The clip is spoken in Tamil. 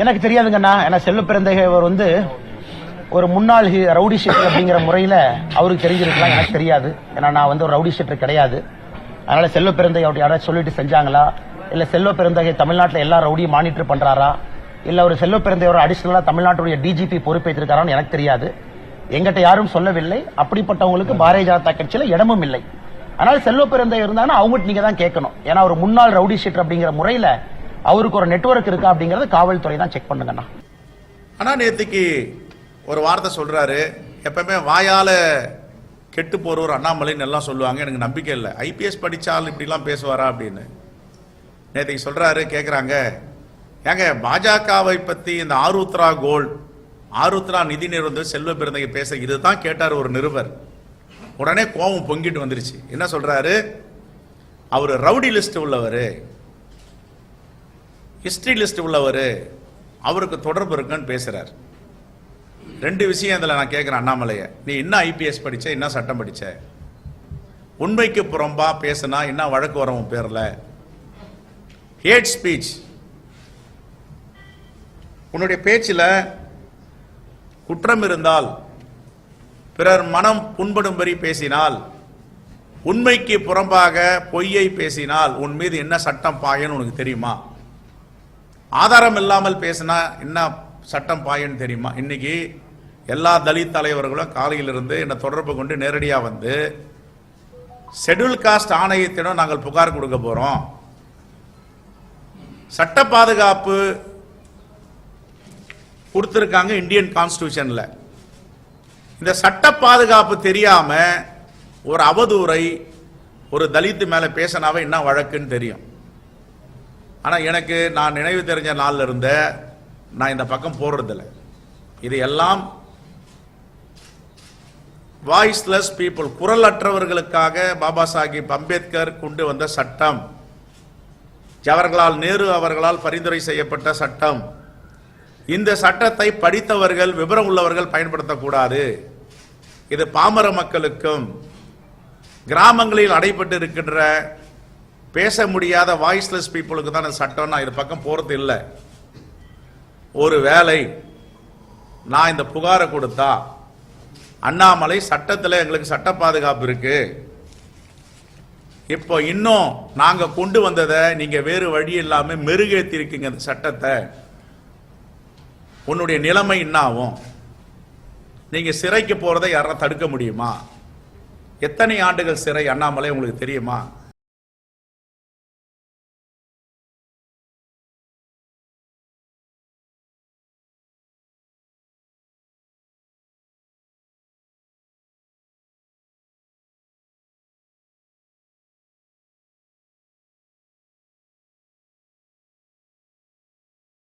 எனக்கு தெரியாதுங்கண்ணா. ஏன்னா செல்வ பிறந்தகைவர் வந்து ஒரு முன்னாள் ரவுடி ஷீட்டர் அப்படிங்கிற முறையில அவருக்கு தெரிஞ்சிருக்கலாம். எனக்கு தெரியாது. ஏன்னா நான் வந்து ஒரு ரவுடி ஷீட்டர் கிடையாது. அதனால செல்வ பிறந்தகை அவர் யாராவது சொல்லிட்டு செஞ்சாங்களா? இல்ல செல்வ பிறந்தகை தமிழ்நாட்டில் எல்லா ரவுடியும் மானிட்டர் பண்றாரா? இல்ல ஒரு செல்வ பிறந்தையோட அடிஷனலா தமிழ்நாட்டுடைய டிஜிபி பொறுப்பேற்றிருக்காரான்னு எனக்கு தெரியாது. எங்கிட்ட யாரும் சொல்லவில்லை. அப்படிப்பட்டவங்களுக்கு பாரதிய ஜனதா கட்சியில இடமும் இல்லை. அதனால செல்வ பிறந்தகை இருந்தாங்கன்னா அவங்ககிட்ட நீங்க தான் கேட்கணும். ஏன்னா ஒரு முன்னாள் ரவுடி ஷீட்டர் அப்படிங்கிற முறையில அவருக்கு ஒரு நெட்ஒர்க் இருக்கா அப்படிங்கறத காவல்துறை தான் செக் பண்ணுங்கண்ணா ஆனா நேத்துக்கு ஒரு வார்த்தை சொல்றாரு. எப்பவுமே வாயால கெட்டு போறவர் அண்ணாமலைன்னு எல்லாம் சொல்லுவாங்க. எனக்கு நம்பிக்கை இல்லை. ஐபிஎஸ் படிச்சால் இப்படிலாம் பேசுவாரா அப்படின்னு. நேற்றுக்கு சொல்றாரு கேக்குறாங்க. ஏங்க பாஜகவை பத்தி இந்த ஆருத்ரா கோல்ட் ஆருத்ரா நிதி நிறுவனம் செல்வ பிறந்தைங்க பேச இதுதான் கேட்டார் ஒரு நிருபர். உடனே கோபம் பொங்கிட்டு வந்துருச்சு. என்ன சொல்றாரு? அவர் ரவுடி லிஸ்ட் உள்ளவர். ஹிஸ்டரி லிஸ்ட் உள்ளவர் அவருக்கு தொடர்பு இருக்குன்னு பேசுகிறார் ரெண்டு விஷயம் இதில் நான் கேட்குறேன் அண்ணாமலையை. நீ என்ன ஐபிஎஸ் படித்த என்ன சட்டம் படித்த உண்மைக்கு புறம்பா பேசுனா என்ன வழக்கு வரும் உன் பேரில்? ஹேட் ஸ்பீச் உன்னுடைய பேச்சில் குற்றம் இருந்தால் பிறர் மனம் புண்படும்படி பேசினால் உண்மைக்கு புறம்பாக பொய்யை பேசினால் உன் மீது என்ன சட்டம் பாயன்னு உனக்கு தெரியுமா? ஆதாரம் இல்லாமல் பேசினா என்ன சட்டம் பாயன்னு தெரியுமா? இன்னைக்கு எல்லா தலித் தலைவர்களும் காலையிலிருந்து என்னை தொடர்பு கொண்டு நேரடியாக வந்து ஷெட்யூல் காஸ்ட் ஆணையத்திடம் நாங்கள் புகார் கொடுக்க போகிறோம் சட்ட பாதுகாப்பு கொடுத்துருக்காங்க இந்தியன் கான்ஸ்டியூஷனில். இந்த சட்ட பாதுகாப்பு தெரியாமல் ஒரு அவதூறை ஒரு தலித்து மேலே பேசினாவே என்ன வழக்குன்னு தெரியும். ஆனால் எனக்கு நான் நினைவு தெரிஞ்ச நாளில் இருந்த நான் இந்த பக்கம் போடுறதில்ல இது எல்லாம் வாய்ஸ்லெஸ் பீப்புள் குரல் அற்றவர்களுக்காக பாபா சாஹிப் அம்பேத்கர் கொண்டு வந்த சட்டம். ஜவஹர்லால் நேரு அவர்களால் பரிந்துரை செய்யப்பட்ட சட்டம். இந்த சட்டத்தை படித்தவர்கள் விவரம் உள்ளவர்கள் பயன்படுத்தக்கூடாது. இது பாமர மக்களுக்கும் கிராமங்களில் அடைபட்டு இருக்கின்ற பேச முடியாத வாய்ஸ்லெஸ் பீப்புளுக்கு தான் இந்த சட்டம் நான் இது பக்கம் போகிறது இல்லை. ஒரு வேலை நான் இந்த புகாரை கொடுத்தா அண்ணாமலை சட்டத்தில் எங்களுக்கு சட்ட பாதுகாப்பு இருக்கு. இப்போ இன்னும் நாங்கள் கொண்டு வந்ததை நீங்கள் வேறு வழி இல்லாமல் மெருகேற்றிருக்கீங்க அந்த சட்டத்தை. உன்னுடைய நிலைமை என்னாகும்? நீங்கள் சிறைக்கு போகிறத யாராவது தடுக்க முடியுமா? எத்தனை ஆண்டுகள் சிறை அண்ணாமலை உங்களுக்கு தெரியுமா?